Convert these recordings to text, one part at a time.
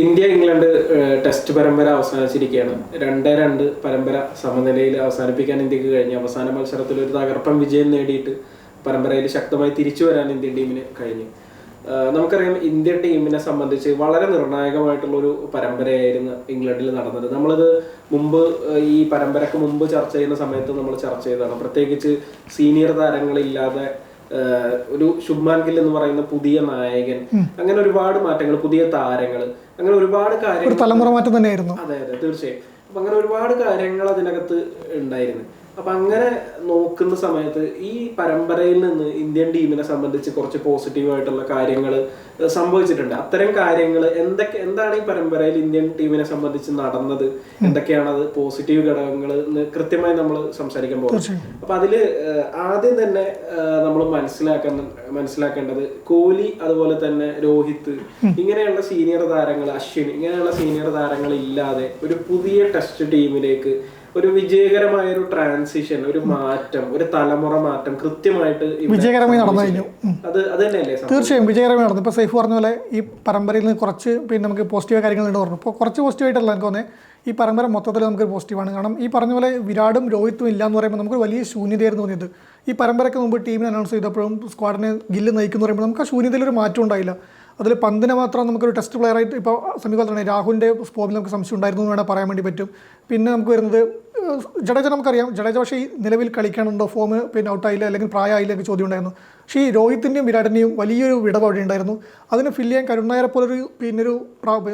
India England test പരമ്പര അവസാനിച്ചിരിക്കുകയാണ്. രണ്ട് രണ്ട് പരമ്പര സമനിലയിൽ അവസാനിപ്പിക്കാൻ ഇന്ത്യയ്ക്ക് കഴിഞ്ഞു. അവസാന മത്സരത്തിൽ ഒരു തകർപ്പൻ വിജയം നേടിയിട്ട് പരമ്പരയിൽ ശക്തമായി തിരിച്ചു വരാൻ ഇന്ത്യൻ ടീമിന് കഴിഞ്ഞു. നമുക്കറിയാം ഇന്ത്യൻ ടീമിനെ സംബന്ധിച്ച് വളരെ നിർണായകമായിട്ടുള്ള ഒരു പരമ്പരയായിരുന്നു ഇംഗ്ലണ്ടിൽ നടന്നത്. നമ്മളത് മുമ്പ് ഈ പരമ്പരക്ക് മുമ്പ് ചർച്ച ചെയ്യുന്ന സമയത്ത് നമ്മൾ ചർച്ച ചെയ്തതാണ്. പ്രത്യേകിച്ച് സീനിയർ താരങ്ങളില്ലാതെ ഒരു ശുഭ്മാൻ ഗിൽ എന്ന് പറയുന്ന പുതിയ നായകൻ അങ്ങനെ ഒരുപാട് മാറ്റങ്ങൾ പുതിയ താരങ്ങൾ അങ്ങനെ ഒരുപാട് കാര്യങ്ങൾ തലമുറ മാറ്റം തന്നെയായിരുന്നു. അതെ അതെ തീർച്ചയായും. അപ്പൊ അങ്ങനെ ഒരുപാട് കാര്യങ്ങൾ അതിനകത്ത് ഉണ്ടായിരുന്നു. അപ്പൊ അങ്ങനെ നോക്കുന്ന സമയത്ത് ഈ പരമ്പരയിൽ നിന്ന് ഇന്ത്യൻ ടീമിനെ സംബന്ധിച്ച് കുറച്ച് പോസിറ്റീവ് ആയിട്ടുള്ള കാര്യങ്ങൾ സംഭവിച്ചിട്ടുണ്ട്. അത്തരം കാര്യങ്ങൾ എന്തൊക്കെ എന്താണ് ഈ പരമ്പരയിൽ ഇന്ത്യൻ ടീമിനെ സംബന്ധിച്ച് നടന്നത്? എന്തൊക്കെയാണ് അത് പോസിറ്റീവ് ഘടകങ്ങൾ എന്ന് കൃത്യമായി നമ്മൾ സംസാരിക്കാൻ പോകുന്നത്. അപ്പൊ അതിൽ ആദ്യം തന്നെ നമ്മൾ മനസ്സിലാക്കുന്ന മനസ്സിലാക്കേണ്ടത് കോഹ്ലി അതുപോലെ തന്നെ രോഹിത് ഇങ്ങനെയുള്ള സീനിയർ താരങ്ങൾ അശ്വിൻ ഇങ്ങനെയുള്ള സീനിയർ താരങ്ങൾ ഇല്ലാതെ ഒരു പുതിയ ടെസ്റ്റ് ടീമിലേക്ക് ഒരു വിജയകരമായ ഒരു ട്രാൻസിഷൻ ഒരു മാറ്റം ഒരു തലമുറ മാറ്റം കൃത്യമായിട്ട് വിജയകരമായി നടന്നു കഴിഞ്ഞു. അത് അത് തന്നെയല്ലേ? തീർച്ചയായും വിജയകരമായി നടന്നു. ഇപ്പോൾ സേഫ് പറഞ്ഞ പോലെ ഈ പരമ്പരയിൽ നിന്ന് കുറച്ച് പിന്നെ നമുക്ക് പോസിറ്റീവ് കാര്യങ്ങളുണ്ട് പറഞ്ഞു. ഇപ്പോൾ കുറച്ച് പോസിറ്റീവായിട്ടല്ല എനിക്ക് തോന്നുന്നത്. ഈ പരമ്പര മൊത്തത്തിൽ നമുക്ക് പോസിറ്റീവാണ് കാരണം ഈ പറഞ്ഞ പോലെ വിരാടും രോഹിത്തും ഇല്ല എന്ന് പറയുമ്പോൾ നമുക്ക് വലിയ ശൂന്യതയായിരുന്നു തോന്നിയത്. ഈ പരമ്പരയ്ക്ക് മുമ്പ് ടീമിനെ അനൗൺസ് ചെയ്തപ്പോഴും സ്ക്വാഡിനെ ഗില്ല് നയിക്കുന്നു പറയുമ്പോൾ നമുക്ക് ആ ശൂന്യതയിൽ ഒരു മാറ്റം ഉണ്ടായില്ല. അതിൽ പന്തിനെ മാത്രം നമുക്കൊരു ടെസ്റ്റ് പ്ലെയറായിട്ട് ഇപ്പോൾ സമീപത്താണ് രാഹുലിന്റെ സ്പോമിൽ നമുക്ക് സംശയം ഉണ്ടായിരുന്നു എന്ന് വേണമെങ്കിൽ പറയാൻ വേണ്ടി പറ്റും. പിന്നെ നമുക്ക് വരുന്നത് ജഡേജ നമുക്കറിയാം. ജഡേജ പക്ഷേ ഈ നിലവിൽ കളിക്കാനുണ്ടോ? ഫോം പിന്നെ ഔട്ടായില്ല അല്ലെങ്കിൽ പ്രായമായില്ല? എന്ന് ചോദ്യം ഉണ്ടായിരുന്നു പക്ഷേ ഈ രോഹിത്തിന്റെയും വിരാടിന്റെയും വലിയൊരു വിടവ് അവിടെ ഉണ്ടായിരുന്നു അതിന് ഫില്ല് ചെയ്യാൻ കരുൺ നായരെ പോലൊരു പിന്നെ ഒരു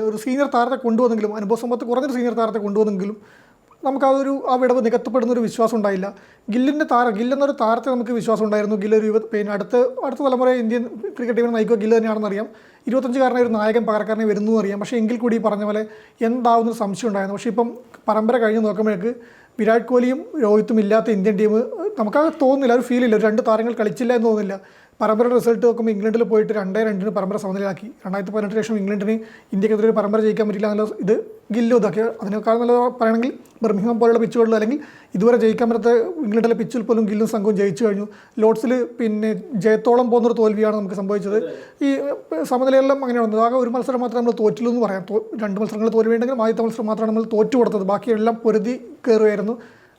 ഒരു സീനിയർ താരത്തെ കൊണ്ടുവന്നെങ്കിലും അനുഭവ സമ്പത്ത് കുറഞ്ഞൊരു സീനിയർ താരത്തെ കൊണ്ടുവന്നെങ്കിലും നമുക്ക് ആ ഒരു ആ വിടവ് നികത്തപ്പെടുന്ന ഒരു വിശ്വാസം ഉണ്ടായില്ല. ഗില്ലിന്റെ താരം ഗില്ലെന്നൊരു താരത്തെ നമുക്ക് വിശ്വാസം ഉണ്ടായിരുന്നു. ഗില്ല ഒരു യുവ പിന്നെ അടുത്ത അടുത്ത തലമുറ ഇന്ത്യൻ ക്രിക്കറ്റ് ടീമിനെ നയിക്കുക ഗില്ല തന്നെയാണെന്ന് അറിയാം. ഇരുപത്തഞ്ചുകാരനായ ഒരു നായകൻ പകരക്കാരനെ വരുന്നു അറിയാം. പക്ഷേ എങ്കിൽ കൂടി പറഞ്ഞ പോലെ എന്താവുന്ന സംശയം ഉണ്ടായിരുന്നു. പക്ഷേ ഇപ്പം പരമ്പര കഴിഞ്ഞ് നോക്കുമ്പോഴേക്ക് വിരാട് കോഹ്ലിയും രോഹിത്തും ഇല്ലാത്ത ഇന്ത്യൻ ടീം നമുക്കത് തോന്നുന്നില്ല. ഒരു ഫീലില്ല ഒരു രണ്ട് താരങ്ങൾ കളിച്ചില്ല എന്ന് തോന്നുന്നില്ല. പരമ്പരയുടെ റിസൾട്ട് നോക്കുമ്പോൾ ഇംഗ്ലണ്ടിൽ പോയിട്ട് രണ്ടേ രണ്ടിന് പരമ്പര സമനിലയാക്കി. രണ്ടായിരത്തി പതിനെട്ടിന് ശേഷം ഇംഗ്ലണ്ടിന് ഇന്ത്യക്കെതിരെ ഒരു പരമ്പര ജയിക്കാൻ പറ്റില്ല എന്നുള്ള ഇത് ഗില്ലോ ഇതൊക്കെ അതിനേക്കാൾ നല്ല പറയുകയാണെങ്കിൽ ബർമിംഗ്ഹാം പോലുള്ള പിച്ചുകളിൽ അല്ലെങ്കിൽ ഇതുവരെ ജയിക്കാൻ പറ്റാത്ത ഇംഗ്ലണ്ടിലെ പിച്ചിൽ പോലും ഗില്ലും സംഘവും ജയിച്ചു കഴിഞ്ഞു. ലോഡ്സിൽ പിന്നെ ജയത്തോളം പോകുന്നൊരു തോൽവിയാണ് നമുക്ക് സംഭവിച്ചത്. ഈ സമനിലയെല്ലാം അങ്ങനെയാണ് വന്നത് ആകെ ഒരു മത്സരം മാത്രം നമ്മൾ തോറ്റില്ലു എന്ന് പറയാം. രണ്ട് മത്സരങ്ങൾ തോൽവിയുണ്ടെങ്കിലും ആദ്യത്തെ മത്സരം മാത്രമാണ് നമ്മൾ തോറ്റു കൊടുത്തത് ബാക്കിയെല്ലാം പൊരുതി കയറുകയായിരുന്നു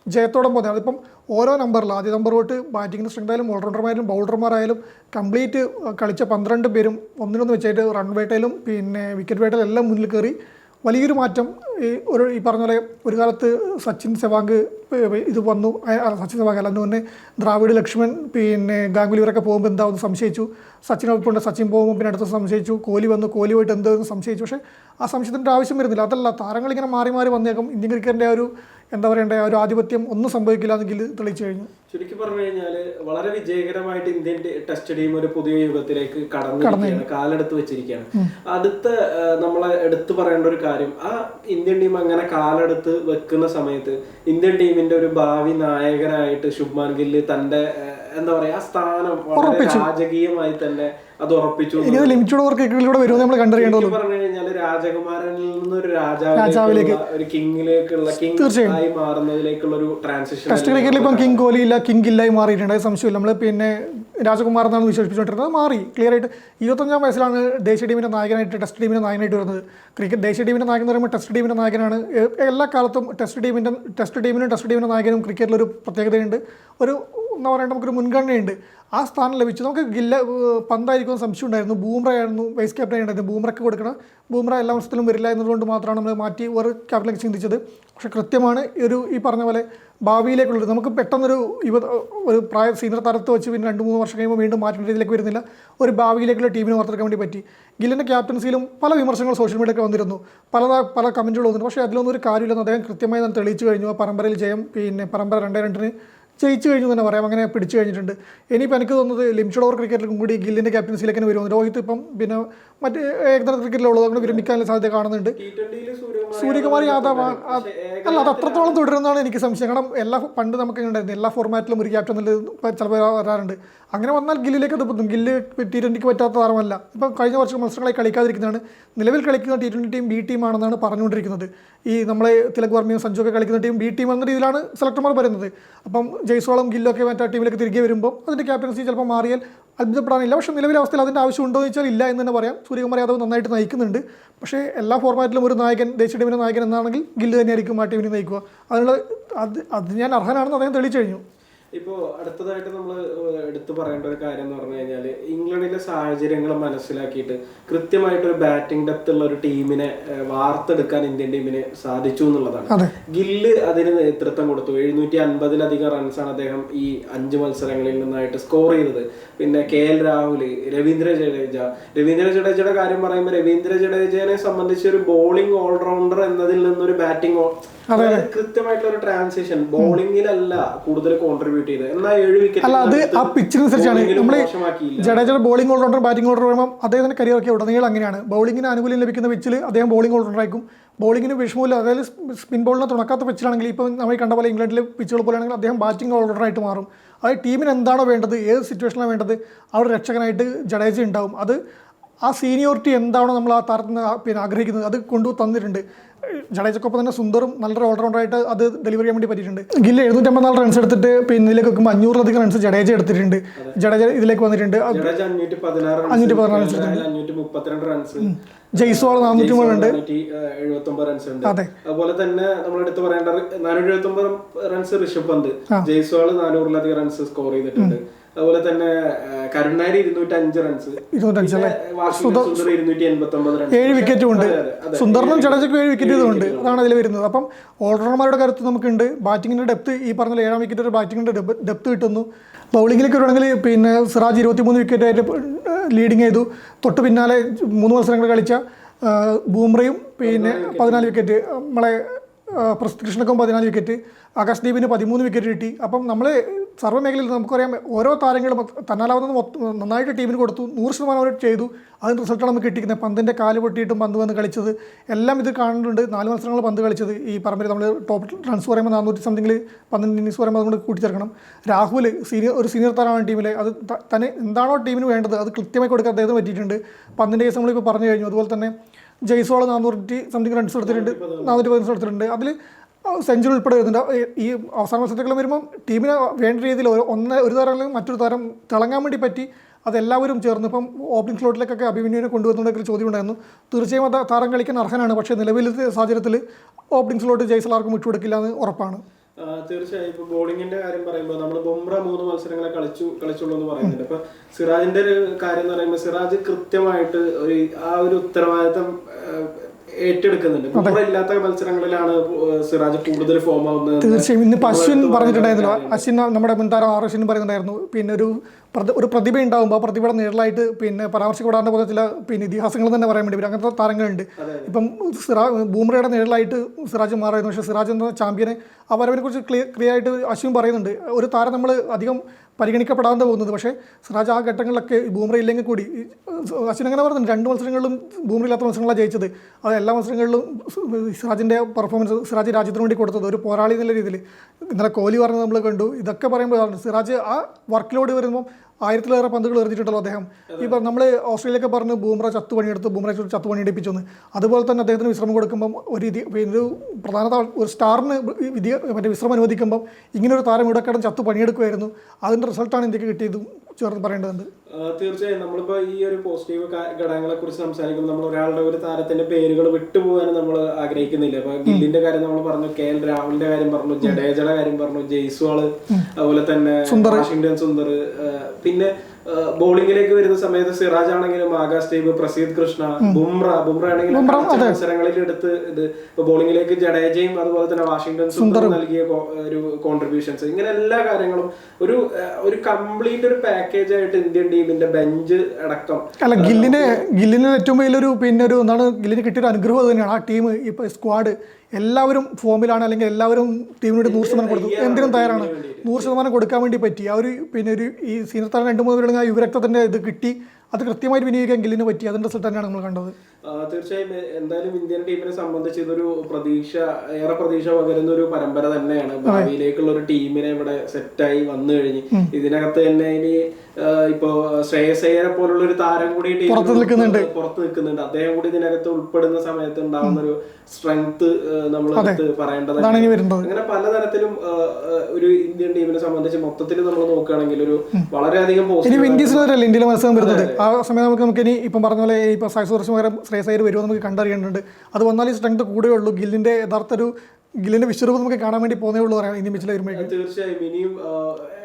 ജയത്തോടെ പോകുന്നത് അതിപ്പം ഓരോ നമ്പറിൽ ആദ്യ നമ്പർ തൊട്ട് ബാറ്റിങ്ങിന് സ്ട്രെങ്ത് ആയാലും ഓൾറൗണ്ടർമാരും ബൗളർമാരായാലും കംപ്ലീറ്റ് കളിച്ച പന്ത്രണ്ട് പേരും ഒന്നിനൊന്ന് വെച്ചായിട്ട് റൺ വേട്ടയിലും പിന്നെ വിക്കറ്റ് വേട്ടയിലും എല്ലാം മുന്നിൽ കയറി വലിയൊരു മാറ്റം. ഈ ഒരു ഈ പറഞ്ഞ പോലെ ഒരു കാലത്ത് സച്ചിൻ സെവാഗ് ഇത് വന്നു. സച്ചിൻ സെവാഗ് അല്ല അതുകൊണ്ട് ദ്രാവിഡ് ലക്ഷ്മൺ പിന്നെ ഗാംഗുലി ഇവരൊക്കെ പോകുമ്പോൾ എന്താവും സംശയിച്ചു? സച്ചിൻ ഒപ്പമുണ്ട് സച്ചിൻ പോകുമ്പോൾ പിന്നെ അടുത്ത സംശയിച്ചു. കോഹ്ലി വന്നു കോഹ്ലി പോയിട്ട് എന്തോ സംശയിച്ചു. പക്ഷേ ആ സംശയത്തിന്റെ ആവശ്യം വരുന്നില്ല. അതല്ല താരങ്ങൾ ഇങ്ങനെ മാറി മാറി വന്നേക്കും. ഇന്ത്യൻ ക്രിക്കറ്റിന്റെ ഒരു എന്താ പറയണ്ടേ ഒരു ആധിപത്യം ഒന്നും സംഭവിക്കില്ല എന്നെങ്കിൽ തെളിയിച്ചു കഴിഞ്ഞു. ചുരുക്കി പറഞ്ഞു കഴിഞ്ഞാൽ വളരെ വിജയകരമായിട്ട് ഇന്ത്യൻ ടെസ്റ്റ് ടീം ഒരു പുതിയ യുഗത്തിലേക്ക് കടന്നിരിക്കുകയാണ് കാലെടുത്ത് വെച്ചിരിക്കുകയാണ്. അടുത്ത നമ്മൾ നമ്മളെ എടുത്തു പറയേണ്ട ഒരു കാര്യം ആ ഇന്ത്യൻ ടീം അങ്ങനെ കാലെടുത്ത് വെക്കുന്ന സമയത്ത് ഇന്ത്യൻ ടീമിന്റെ ഒരു ഭാവി നായകനായിട്ട് ശുഭ്മാൻ ഗില്ല് തന്റെ എന്താ പറയാ സ്ഥാനം രാജകീയമായി തന്നെ അത് ഉറപ്പിച്ചു ലിമിറ്റഡ് വർക്കിലൂടെ വരും നമ്മൾ കണ്ടറിയേണ്ടതുള്ളൂ. ചുരുക്കി പറഞ്ഞു കഴിഞ്ഞാൽ രാജകുമാരനിൽ നിന്ന് ഒരു രാജാവിലേക്ക്. ഒരു കിങ്ങിലേക്കുള്ള കിങ് ആയി മാറുന്നതിലേക്കുള്ള ഒരു ട്രാൻസിഷൻ ടെസ്റ്റ് ക്രിക്കറ്റിൽ ഇപ്പം കിങ് കോഹ്ലി ഇല്ല കിങ് ഇല്ലായി മാറിയിട്ടുണ്ട്. സംശയമില്ല. നമ്മൾ പിന്നെ രാജകുമാർ എന്നാണ് വിശേഷിപ്പിച്ചുകൊണ്ടിരുന്നത്. അത് മാറി. ക്ലിയർ ആയിട്ട് ഇരുപത്തഞ്ചാം വയസ്സിലാണ് ദേശീയ ടീമിന്റെ നായകനായിട്ട് ടെസ്റ്റ് ടീമിന്റെ നായകനായിട്ട് വരുന്നത്. ക്രിക്കറ്റ് ദേശീയ ടീമിന്റെ നായകൻ എന്ന് പറയുമ്പോൾ ടെസ്റ്റ് ടീമിന്റെ നായകനാണ്. എല്ലാ കാലത്തും ടെസ്റ്റ് ടീമിന്റെ ടെസ്റ്റ് ടീമിനും ടെസ്റ്റ് ടീമിന്റെ നായകനും ക്രിക്കറ്റിലൊരു പ്രത്യേകതയുണ്ട്. ഒരു എന്താ പറയുക നമുക്കൊരു മുൻഗണനയുണ്ട്. ആ സ്ഥാനം ലഭിച്ചു. നമുക്ക് ഗില്ല പന്തായിരിക്കും സംശയം ഉണ്ടായിരുന്നു. ബൂമ്ര ആയിരുന്നു വൈസ് ക്യാപ്റ്റൻ ഉണ്ടായിരുന്നു ബൂമ്രയ്ക്ക് കൊടുക്കണം. ബൂമ്ര എല്ലാ മത്സരത്തിലും വരില്ല എന്നതുകൊണ്ട് മാത്രമാണ് നമ്മൾ മാറ്റി ഒരു ക്യാപ്റ്റൻ ചിന്തിച്ചത്. പക്ഷെ കൃത്യമാണ് ഒരു ഈ പറഞ്ഞ പോലെ ഭാവിയിലേക്കുള്ളത്. നമുക്ക് പെട്ടെന്നൊരു യുവ ഒരു പ്രായ സീനിയർ താരത്തെ വെച്ച് പിന്നെ രണ്ട് മൂന്ന് വർഷം കഴിയുമ്പോൾ വീണ്ടും മാറ്റേണ്ട രീതിയിലേക്ക് വരുന്നില്ല. ഒരു ഭാവിയിലേക്കുള്ള ടീമിനെ വാർത്തെടുക്കാൻ വേണ്ടി പറ്റി. ഗില്ലിന്റെ ക്യാപ്റ്റൻസിയിലും പല വിമർശനങ്ങൾ സോഷ്യൽ മീഡിയയൊക്കെ വന്നിരുന്നു. പല പല കമന്റുകൾ വന്നിരുന്നു. പക്ഷേ അതിലൊന്നും ഒരു കാര്യമില്ലെന്ന് അദ്ദേഹം കൃത്യമായി തന്നെ തെളിയിച്ചു കഴിഞ്ഞു. ആ പരമ്പരയിൽ ജയം പിന്നെ പരമ്പര രണ്ടേ രണ്ടിന് ജയിച്ചു കഴിഞ്ഞു തന്നെ പറയാം. അങ്ങനെ പിടിച്ചു കഴിഞ്ഞിട്ടുണ്ട്. ഇനിയിപ്പോൾ എനിക്ക് തോന്നുന്നത് ലിമിറ്റഡ് ഓവർ ക്രിക്കറ്റിലും കൂടി ഗില്ലിന്റെ ക്യാപ്റ്റൻസിയിലേക്ക് തന്നെ വരുമെന്ന് രോഹിത് ഇപ്പം പിന്നെ മറ്റ് ഏകദിന ക്രിക്കറ്റിലുള്ളത് അങ്ങനെ വിരമിക്കാനുള്ള സാധ്യത കാണുന്നുണ്ട്. സൂര്യകുമാർ യാദവ് അല്ല അത് അത്രത്തോളം തുടരുന്നതാണ് എനിക്ക് സംശയം. കാരണം എല്ലാ പണ്ട് നമുക്ക് ഉണ്ടായിരുന്നു. എല്ലാ ഫോർമാറ്റിലും ഒരു ക്യാപ്റ്റൻ എന്നുള്ളത് ചിലപ്പോൾ വരാറുണ്ട്. അങ്ങനെ വന്നാൽ ഗില്ലിലേക്ക് അത് പൊത്തും. ഗില്ല് ടി ട്വന്റിക്ക് പറ്റാത്ത താരമല്ല. ഇപ്പം കഴിഞ്ഞ വർഷം മത്സരങ്ങളായി കളിക്കാതിരിക്കുന്നതാണ്. നിലവിൽ കളിക്കുന്ന ടി ട്വന്റി ടീം ബി ടീമാണെന്നാണ് പറഞ്ഞുകൊണ്ടിരിക്കുന്നത്. ഈ നമ്മളെ തിലക് വർമ്മയും സഞ്ജു ഒക്കെ കളിക്കുന്ന ടീം ബി ടീം എന്ന രീതിയിലാണ് സെലക്ടർമാർ പറയുന്നത് അപ്പം ജയ്സ്വാളും ഗില്ലൊക്കെ മറ്റേ ടീമിലേക്ക് തിരികെ വരുമ്പോൾ അതിന്റെ ക്യാപ്റ്റൻസി ചിലപ്പോൾ മാറിയാൽ അത്ഭുതപ്പെടാനില്ല. പക്ഷേ നിലവിലെ അവസ്ഥയിൽ അതിന്റെ ആവശ്യം ഉണ്ടോ എന്ന് വെച്ചാൽ ഇല്ല എന്ന് തന്നെ പറയാം. സൂര്യകുമാർ യാദവ് നന്നായിട്ട് നയിക്കുന്നുണ്ട്. പക്ഷേ എല്ലാ ഫോർമാറ്റിലും ഒരു നായകൻ ദേശീയ ടീമിന്റെ നായകൻ എന്നാണെങ്കിൽ ഗില്ല് തന്നെയായിരിക്കും ആ ടീമിനെ നയിക്കുക. അതിനുള്ള അത് അത് ഞാൻ അർഹനാണെന്ന് അദ്ദേഹം തെളിയിച്ചു കഴിഞ്ഞു. ഇപ്പോ അടുത്തതായിട്ട് നമ്മൾ എടുത്തു പറയേണ്ട ഒരു കാര്യം എന്ന് പറഞ്ഞു കഴിഞ്ഞാൽ ഇംഗ്ലണ്ടിലെ സാഹചര്യങ്ങൾ മനസ്സിലാക്കിയിട്ട് കൃത്യമായിട്ട് ഒരു ബാറ്റിംഗ് ഡെപ്ത് ഉള്ള ഒരു ടീമിനെ വാർത്തെടുക്കാൻ ഇന്ത്യൻ ടീമിന് സാധിച്ചു എന്നുള്ളതാണ്. ഗില്ല് അതിന് നേതൃത്വം കൊടുത്തു. എഴുന്നൂറ്റി അൻപതിലധികം റൺസാണ് അദ്ദേഹം ഈ അഞ്ച് മത്സരങ്ങളിൽ നിന്നായിട്ട് സ്കോർ ചെയ്തത്. പിന്നെ കെ എൽ രാഹുൽ രവീന്ദ്ര ജഡേജ. രവീന്ദ്ര ജഡേജയുടെ കാര്യം പറയുമ്പോൾ രവീന്ദ്ര ജഡേജയെ സംബന്ധിച്ച് ഒരു ബോളിംഗ് ഓൾറൗണ്ടർ എന്നതിൽ നിന്നൊരു ബാറ്റിംഗ് കൃത്യമായിട്ടുള്ള ഒരു ട്രാൻസിഷൻ ബോളിംഗിലല്ല കൂടുതൽ കോൺട്രിബ്യൂട്ട് ചെയ്തത്. എന്നാൽ ഏഴ് വിക്കറ്റ് അല്ല അത് ആ പിച്ചിനനുസരിച്ചാണ് നമ്മൾ ജഡേജയുടെ bowling all rounder batting all rounder വരുമ്പോൾ അദ്ദേഹത്തിന്റെ കരിയറൊക്കെ ഉടനീളം അങ്ങനെയാണ്. ബോളിംഗിന് ആനുകൂല്യം ലഭിക്കുന്ന പിച്ചിൽ അദ്ദേഹം ബോളിംഗ് ഓൾറൗണ്ടർ ആയിരിക്കും. ബോളിങ്ങിന് വിഷമമില്ല അതായത് സ്പിൻ ബോളിനെ തുണക്കാത്ത പിച്ചിലാണെങ്കിൽ ഇപ്പോൾ നമ്മൾ കണ്ട പോലെ ഇംഗ്ലണ്ടിലെ പിച്ചുകൾ പോലെയാണെങ്കിൽ അദ്ദേഹം ബാറ്റിംഗ് ഓൾറൗണ്ടറായിട്ട് മാറും. അതായത് ടീമിന് എന്താണോ വേണ്ടത് ഏത് സിറ്റുവേഷനാണ് വേണ്ടത് ഒരു രക്ഷകനായിട്ട് ജഡേജ ഉണ്ടാവും. അത് ആ സീനിയോറിറ്റി എന്താണോ നമ്മൾ ആ താരത്തിന് പിന്നെ ആഗ്രഹിക്കുന്നത് അത് കൊണ്ടു തന്നിട്ടുണ്ട്. ജഡേജക്കൊപ്പം തന്നെ സുന്ദറും നല്ലൊരു ഓൾറൗണ്ടറായിട്ട് അത് ഡെലിവറി ചെയ്യാൻ വേണ്ടി പറ്റിയിട്ടുണ്ട്. ഗില്ല് എഴുന്നൂറ്റമ്പത്തിനാല് റൺസ് എടുത്തിട്ട് പിന്നെ ഇതിലേക്ക് വെക്കുമ്പോൾ അഞ്ഞൂറിലധികം റൺസ് ജഡേജ എടുത്തിട്ടുണ്ട്. ജഡേജ ഇതിലേക്ക് വന്നിട്ടുണ്ട്. അഞ്ഞൂറ്റി പതിനാറ് റൺസ് ജയ്സ്വാൾ നാനൂറ്റി മൂന്നുണ്ട് അതെ. അതുപോലെ തന്നെ നമ്മൾ എടുത്ത് പറയേണ്ട നാനൂറ്റി എഴുപത്തി runs Rishabh Pant. Jaiswal നാനൂറിലധികം runs score ചെയ്തിട്ടുണ്ട്. അതുപോലെ തന്നെ കരുണാരി ഇരുന്നൂറ്റി അഞ്ച് റൺസ് ഇരുന്നൂറ്റഞ്ച് റൺസ് ഏഴ് വിക്കറ്റും ഉണ്ട്. സുന്ദറിനും ജഡേജയ്ക്കും ഏഴ് വിക്കറ്റ് ഇതുണ്ട്. അതാണ് അതിൽ വരുന്നത്. അപ്പം ഓൾറൗണ്ടർമാരുടെ കാര്യത്തിൽ നമുക്കുണ്ട്. ബാറ്റിങ്ങിന്റെ ഡെപ്ത് ഈ പറഞ്ഞ ഏഴാം വിക്കറ്റ് ഒരു ബാറ്റിങ്ങിന്റെ ഡെപ്ത് കിട്ടുന്നു. ബൗളിങ്ങിലേക്ക് വരുവാണെങ്കിൽ പിന്നെ സിറാജ് ഇരുപത്തിമൂന്ന് വിക്കറ്റായിട്ട് ലീഡിങ് ചെയ്തു. തൊട്ട് പിന്നാലെ മൂന്ന് മത്സരങ്ങൾ കളിച്ച ബൂംറയും പിന്നെ പതിനാല് വിക്കറ്റ് നമ്മളെ പ്രസ് കൃഷ്ണക്കും പതിനാല് വിക്കറ്റ് ആകാശ്ദീപിന് പതിമൂന്ന് വിക്കറ്റ് കിട്ടി. അപ്പം നമ്മൾ സർവമേഖലയിൽ നമുക്കറിയാം ഓരോ താരങ്ങളും തന്നാലാവുന്നത് മൊത്തം നന്നായിട്ട് ടീമിന് കൊടുത്തു നൂറ് ശതമാനം അവർ ചെയ്തു. അതിന് റിസൾട്ടാണ് നമുക്ക് കിട്ടിയിരിക്കുന്നത്. പന്തിന്റെ കാൽ പൊട്ടിയിട്ടും പന്ത് വന്ന് കളിച്ചത്. എല്ലാം ഇത് കാണുന്നുണ്ട്. നാല് മത്സരങ്ങൾ പന്ത് കളിച്ചത്. ഈ പറമ്പിൽ നമ്മൾ ടോപ്പ് റൺസ് പറയുമ്പോൾ നാനൂറ്റി സംതിങ്ങിൽ പന്ത്രണ്ട് ഇന്നിങ്സ് പറയുമ്പോൾ അതുകൊണ്ട് കൂട്ടിച്ചേർക്കണം. രാഹുൽ സീനിയർ ഒരു സീനിയർ താരമാണ് ടീമിലെ അത് തന്നെ എന്താണോ ടീമിന് വേണ്ടത് അത് കൃത്യമായി കൊടുക്കാൻ അദ്ദേഹത്തിന് പറ്റിയിട്ടുണ്ട്. പന്തിന്റെ കേസ് നമ്മളിപ്പോൾ പറഞ്ഞു കഴിഞ്ഞു. അതുപോലെ തന്നെ ജയ്സോൾ നാനൂറ്റി സംതിങ് റൺസ് എടുത്തിട്ടുണ്ട്. നാനൂറ്റി പതിനഞ്ച് എടുത്തിട്ടുണ്ട്. അതിൽ സെഞ്ചുറി ഉൾപ്പെടെ വരുന്നുണ്ട്. ഈ- അവസാന മത്സരത്തിൽ വരുമ്പോൾ ടീമിന് വേണ്ട രീതിയിൽ ഒന്ന് ഒരു തരം മറ്റൊരു തരം തിളങ്ങാൻ വേണ്ടി പറ്റി അതെല്ലാവരും ചേർന്ന് ഇപ്പം ഓപ്പണിംഗ് സ്ലോട്ടിലേക്കൊക്കെ അഭിമന്യുവിനെ കൊണ്ടുവന്നുണ്ടെങ്കിൽ ചോദ്യം ഉണ്ടായിരുന്നു. തീർച്ചയായും അത് താരം കളിക്കാൻ അർഹനാണ് പക്ഷേ നിലവിലത്തെ സാഹചര്യത്തിൽ ഓപ്പണിംഗ് സ്ലോട്ട് ജയ്സലാർക്കും വിട്ടുകൊടുക്കില്ല എന്ന് ഉറപ്പാണ്. തീർച്ചയായും. ഇപ്പൊ ബോളിങ്ങിന്റെ കാര്യം പറയുമ്പോൾ നമ്മൾ ബുംറ മൂന്ന് മത്സരങ്ങളെ കളിച്ചു കളിച്ചുള്ളൂ എന്ന് പറയുന്നുണ്ട്. ഇപ്പൊ സിറാജിന്റെ ഒരു കാര്യം എന്ന് പറയുമ്പോൾ സിറാജ് കൃത്യമായിട്ട് ഒരു ആ ഒരു ഉത്തരവാദിത്തം ഏറ്റെടുക്കുന്നുണ്ട്. ഇല്ലാത്ത മത്സരങ്ങളിലാണ് സിറാജ് കൂടുതൽ ഫോം ആവുന്നത് തീർച്ചയായും. ഇന്ന് അശ്വിൻ പറഞ്ഞിട്ടുണ്ടായിരുന്നല്ലോ. അശ്വിൻ നമ്മുടെ മുൻതാരം ആർ അശ്വിൻ പറയുന്നുണ്ടായിരുന്നു പിന്നെ ഒരു ഒരു പ്രതിഭ ഉണ്ടാകുമ്പോൾ ആ പ്രതിഭയുടെ നേരിലായിട്ട് പിന്നെ പരാമർശിക്കപ്പെടാത്ത പോലെ ചില പിന്നെ ഇതിഹാസങ്ങൾ തന്നെ പറയാൻ വേണ്ടി വരും. അങ്ങനത്തെ താരങ്ങളുണ്ട്. ഇപ്പം സിറാ ബൂമറയുടെ നേരിലായിട്ട് സിറാജ് മാറായിരുന്നു. പക്ഷേ സിറാജ് എന്ന ചാമ്പ്യനെ ആ വരവിനെ കുറിച്ച് ക്ലിയർ ക്ലിയർ ആയിട്ട് അശ്വിൻ പറയുന്നുണ്ട്. ഒരു താരം നമ്മൾ അധികം പരിഗണിക്കപ്പെടാതെ പോകുന്നത്. പക്ഷേ സിറാജ് ആ ഘട്ടങ്ങളിലൊക്കെ ബൂമറ ഇല്ലെങ്കിൽ കൂടി അശ്വിൻ അങ്ങനെ പറയുന്നുണ്ട് രണ്ട് മത്സരങ്ങളിലും ബൂമറ ഇല്ലാത്ത മത്സരങ്ങളാണ് ജയിച്ചത്. അത് എല്ലാ മത്സരങ്ങളിലും സിറാജിന്റെ പെർഫോമൻസ് സിറാജ് രാജ്യത്തിന് വേണ്ടി കൊടുത്തത്. ഒരു പോരാളി എന്നുള്ള രീതിയിൽ. ഇന്നലെ കോഹ്ലി പറഞ്ഞത് നമ്മൾ കണ്ടു. ഇതൊക്കെ പറയുമ്പോൾ സിറാജ് ആ വർക്ക് ലോഡ് വരുമ്പോൾ ആയിരത്തിലേറെ പന്തുകൾ എറിഞ്ഞിട്ടുണ്ടല്ലോ അദ്ദേഹം. ഇപ്പം നമ്മൾ ഓസ്ട്രേലിയയൊക്കെ പറഞ്ഞ് ബൂമറ ചത്തു പണിയെടുത്ത് ബൂമറ ചത്തു പണിയെടുപ്പിച്ചെന്ന് അതുപോലെ തന്നെ അദ്ദേഹത്തിന് വിശ്രമം കൊടുക്കുമ്പം ഒരു ഒരു പ്രധാന ഒരു സ്റ്റാറിന് വിധി മറ്റേ വിശ്രമം അനുവദിക്കുമ്പം ഇങ്ങനെ ഒരു താരം ഇവിടെ കിടന്ന് ചത്തു പണിയെടുക്കുമായിരുന്നു അതിന്റെ റിസൾട്ടാണ് ഇന്ത്യയ്ക്ക് കിട്ടിയത് ചേർന്ന് പറയേണ്ടതുണ്ട്. തീർച്ചയായും. നമ്മളിപ്പോ ഈ ഒരു പോസിറ്റീവ് ഘടകങ്ങളെ കുറിച്ച് സംസാരിക്കുമ്പോൾ നമ്മൾ ഒരാളുടെ ഒരു താരത്തിന്റെ പേരുകൾ വിട്ടുപോകാൻ നമ്മൾ ആഗ്രഹിക്കുന്നില്ല. ഇപ്പൊ ഗില്ലിന്റെ കാര്യം നമ്മൾ പറഞ്ഞു കെ എൽ രാഹുലിന്റെ കാര്യം പറഞ്ഞു ജഡേജയുടെ കാര്യം പറഞ്ഞു ജയ്സ്വാൾ അതുപോലെ തന്നെ വാഷിംഗ്ടൺ സുന്ദർ പിന്നെ ബോളിംഗിലേക്ക് വരുന്ന സമയത്ത് സിറാജ് ആണെങ്കിലും ആകാശ് ദീപ് പ്രസീദ് കൃഷ്ണ ബുംറ ബുംറ ആണെങ്കിലും കളിച്ച മത്സരങ്ങളിൽ എടുത്ത് ഇത് ബോളിംഗിലേക്ക് ജഡേജയും അതുപോലെ തന്നെ വാഷിംഗ്ടൺ സുന്ദർ നൽകിയ ഒരു കോൺട്രിബ്യൂഷൻസ് ഇങ്ങനെ എല്ലാ കാര്യങ്ങളും ഒരു ഒരു കംപ്ലീറ്റ് ഒരു പാക്കേജ് ആയിട്ട് ഇന്ത്യൻ ടീമിന്റെ ബെഞ്ച് അടക്കം. അല്ല ഗില്ലിന് ഗില്ലിന് ഏറ്റവും വലിയൊരു പിന്നെ ഒരു എന്താണ് ഗില്ലിന് കിട്ടിയൊരു അനുഗ്രഹം തന്നെയാണ്. ആ ടീം ഇപ്പൊ സ്ക്വാഡ് എല്ലാവരും ഫോമിലാണ് അല്ലെങ്കിൽ എല്ലാവരും ടീമിന് വേണ്ടി നൂറ് ശതമാനം കൊടുത്തു. എന്തിനും തയ്യാറാണ്. നൂറ് ശതമാനം കൊടുക്കാൻ വേണ്ടി പറ്റി. ആ ഒരു പിന്നെ ഒരു ഈ സീനിയർ താരം രണ്ട് മൂന്ന് പേരുടെ ആ യുവരക്തത്തിന്റെ ഇത് കിട്ടി. അത് കൃത്യമായിട്ട് വിനിയോഗിക്കാൻ ഗില്ലിന് പറ്റി. അതിന്റെ റിസൾട്ട് തന്നെയാണ് നമ്മൾ കണ്ടത്. തീർച്ചയായും എന്തായാലും ഇന്ത്യൻ ടീമിനെ സംബന്ധിച്ച് ഇതൊരു പ്രതീക്ഷ ഏറെ പ്രതീക്ഷ പകരുന്ന ഒരു പരമ്പര തന്നെയാണ്. ഭാവിയിലേക്കുള്ള ഒരു ടീമിനെ ഇവിടെ സെറ്റായി വന്നു കഴിഞ്ഞ് ഇതിനകത്ത് തന്നെ ഇനി ഇപ്പോ ശ്രേയസ് അയ്യരെ പോലുള്ള ഒരു താരം കൂടി ടീം പുറത്ത് നിൽക്കുന്നുണ്ട്. പുറത്ത് നിൽക്കുന്നുണ്ട്. അദ്ദേഹം കൂടി ഇതിനകത്ത് ഉൾപ്പെടുന്ന സമയത്ത് ഉണ്ടാകുന്ന ഒരു സ്ട്രെങ്ത് നമ്മൾ പറയേണ്ടതാണ് അങ്ങനെ പലതരത്തിലും ഒരു ഇന്ത്യൻ ടീമിനെ സംബന്ധിച്ച് മൊത്തത്തിൽ നമ്മൾ നോക്കുകയാണെങ്കിൽ ഒരു വളരെയധികം പോസിറ്റീവ് ഇന്ത്യയിലെ മത്സരം വരുന്നത് ആ സമയം നമുക്ക് നമുക്ക് ഇനി ഇപ്പം പറഞ്ഞ പോലെ ഇപ്പോൾ സാക്ഷി ശ്രേയസ് അയ്യർ വരുമോ നമുക്ക് കണ്ടറിയേണ്ടതുണ്ട്. അത് വന്നാൽ ഈ സ്ട്രെങ്ത് കൂടുകയുള്ളൂ ഉള്ളൂ. ഗില്ലിന്റെ യഥാർത്ഥ ഒരു ഗില്ലിന്റെ വിശ്വരൂപം നമുക്ക് കാണാൻ വേണ്ടി പോകുന്നേ ഉള്ളൂ പറയാം ഇന്ത്യൻ മിച്ചിൽ വരുമ്പോഴേക്കും. തീർച്ചയായും. ഇനിയും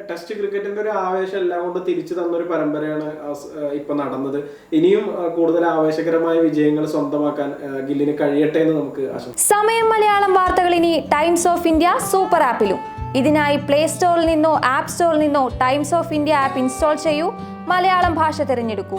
ടെസ്റ്റ് ക്രിക്കറ്റിന്റെ ഒരു ആവേശം എല്ലാം കൊണ്ട് തിരിച്ചു തന്ന ഒരു പരമ്പരയാണ് ഇപ്പം നടന്നത്. ഇനിയും കൂടുതൽ ആവേശകരമായ വിജയങ്ങൾ സ്വന്തമാക്കാൻ ഗില്ലിന് കഴിയട്ടെ എന്ന് നമുക്ക് സമയം മലയാളം വാർത്തകൾ ഇനി ടൈംസ് ഓഫ് ഇന്ത്യ സൂപ്പർ ആപ്പിലും ഇതിനായി പ്ലേ സ്റ്റോറിൽ നിന്നോ ആപ്പ് സ്റ്റോറിൽ നിന്നോ Times of India app install ചെയ്യൂ. മലയാളം ഭാഷ തിരഞ്ഞെടുക്കൂ.